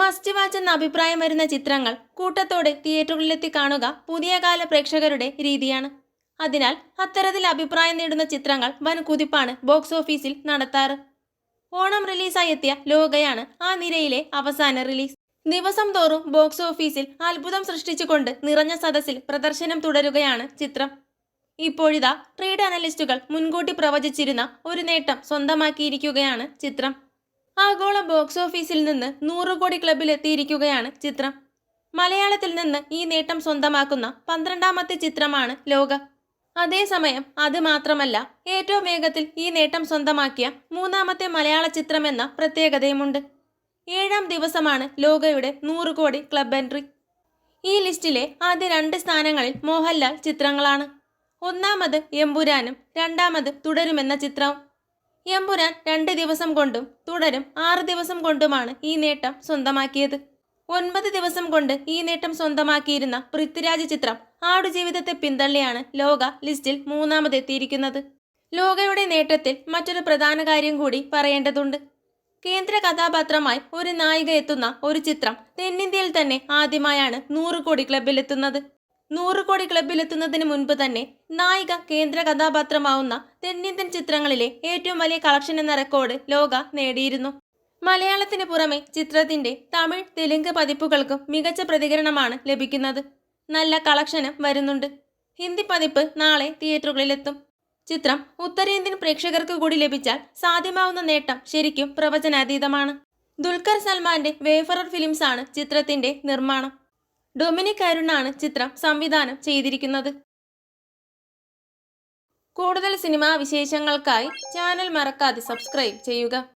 Must watch എന്ന അഭിപ്രായം വരുന്ന ചിത്രങ്ങൾ കൂട്ടത്തോടെ തിയേറ്ററുകളിലെത്തി കാണുക പുതിയ കാല പ്രേക്ഷകരുടെ രീതിയാണ്. അതിനാൽ അത്തരത്തിൽ അഭിപ്രായം നേടുന്ന ചിത്രങ്ങൾ വൻ കുതിപ്പാണ് ബോക്സ് ഓഫീസിൽ നടത്താറ്. ഓണം റിലീസായി എത്തിയ ലോകയാണ് ആ നിരയിലെ അവസാന റിലീസ്. ദിവസം തോറും ബോക്സ് ഓഫീസിൽ അത്ഭുതം സൃഷ്ടിച്ചുകൊണ്ട് നിറഞ്ഞ സദസ്സിൽ പ്രദർശനം തുടരുകയാണ് ചിത്രം. ഇപ്പോഴിതാ ട്രേഡ് അനലിസ്റ്റുകൾ മുൻകൂട്ടി പ്രവചിച്ചിരുന്ന ഒരു നേട്ടം സ്വന്തമാക്കിയിരിക്കുകയാണ് ചിത്രം. ആഗോള ബോക്സ് ഓഫീസിൽ നിന്ന് നൂറ് കോടി ക്ലബിൽ എത്തിയിരിക്കുകയാണ് ചിത്രം. മലയാളത്തിൽ നിന്ന് ഈ നേട്ടം സ്വന്തമാക്കുന്ന പന്ത്രണ്ടാമത്തെ ചിത്രമാണ് ലോക. അതേസമയം അത് മാത്രമല്ല ഏറ്റവും വേഗത്തിൽ ഈ നേട്ടം സ്വന്തമാക്കിയ മൂന്നാമത്തെ മലയാള ചിത്രമെന്ന പ്രത്യേകതയുമുണ്ട്. ഏഴാം ദിവസമാണ് ലോകയുടെ നൂറ് കോടി ക്ലബ് എൻട്രി ഈ ലിസ്റ്റിലെ ആദ്യ രണ്ട് സ്ഥാനങ്ങളിൽ മോഹൻലാൽ ചിത്രങ്ങളാണ്. ഒന്നാമത് എമ്പുരാനും രണ്ടാമത് തുടരുമെന്ന ചിത്രവും എമ്പുരാൻ രണ്ട് ദിവസം കൊണ്ടും തുടരും ആറ് ദിവസം കൊണ്ടുമാണ് ഈ നേട്ടം സ്വന്തമാക്കിയത്. ഒൻപത് ദിവസം കൊണ്ട് ഈ നേട്ടം സ്വന്തമാക്കിയിരുന്ന പൃഥ്വിരാജ് ചിത്രം ആടുജീവിതത്തെ പിന്തള്ളിയാണ് ലോക ലിസ്റ്റിൽ മൂന്നാമതെത്തിയിരിക്കുന്നത്. ലോകയുടെ നേട്ടത്തിൽ മറ്റൊരു പ്രധാന കാര്യം കൂടി പറയേണ്ടതുണ്ട്. കേന്ദ്ര കഥാപാത്രമായി ഒരു നായിക എത്തുന്ന ഒരു ചിത്രം തെന്നിന്ത്യയിൽ തന്നെ ആദ്യമായാണ് നൂറ് കോടി ക്ലബിലെത്തുന്നത് നൂറ് കോടി ക്ലബിലെത്തുന്നതിന് മുൻപ് തന്നെ നായിക കേന്ദ്ര കഥാപാത്രമാവുന്ന തെന്നിന്ത്യൻ ചിത്രങ്ങളിലെ ഏറ്റവും വലിയ കളക്ഷൻ എന്ന റെക്കോർഡ് ലോക നേടിയിരുന്നു. മലയാളത്തിന് പുറമെ ചിത്രത്തിന്റെ തമിഴ് തെലുങ്ക് പതിപ്പുകൾക്കും മികച്ച പ്രതികരണമാണ് ലഭിക്കുന്നത്. നല്ല കളക്ഷനും വരുന്നുണ്ട്. ഹിന്ദി പതിപ്പ് നാളെ തിയേറ്ററുകളിലെത്തും. ചിത്രം ഉത്തരേന്ത്യൻ പ്രേക്ഷകർക്ക് കൂടി ലഭിച്ചാൽ സാധ്യമാവുന്ന നേട്ടം ശരിക്കും പ്രവചനാതീതമാണ്. ദുൽഖർ സൽമാന്റെ വേഫറർ ഫിലിംസ് ആണ് ചിത്രത്തിന്റെ നിർമ്മാണം. ഡൊമിനിക് അരുണാണ് ചിത്രം സംവിധാനം ചെയ്തിരിക്കുന്നത്. കൂടുതൽ സിനിമാ വിശേഷങ്ങൾക്കായി ചാനൽ മറക്കാതെ സബ്സ്ക്രൈബ് ചെയ്യുക.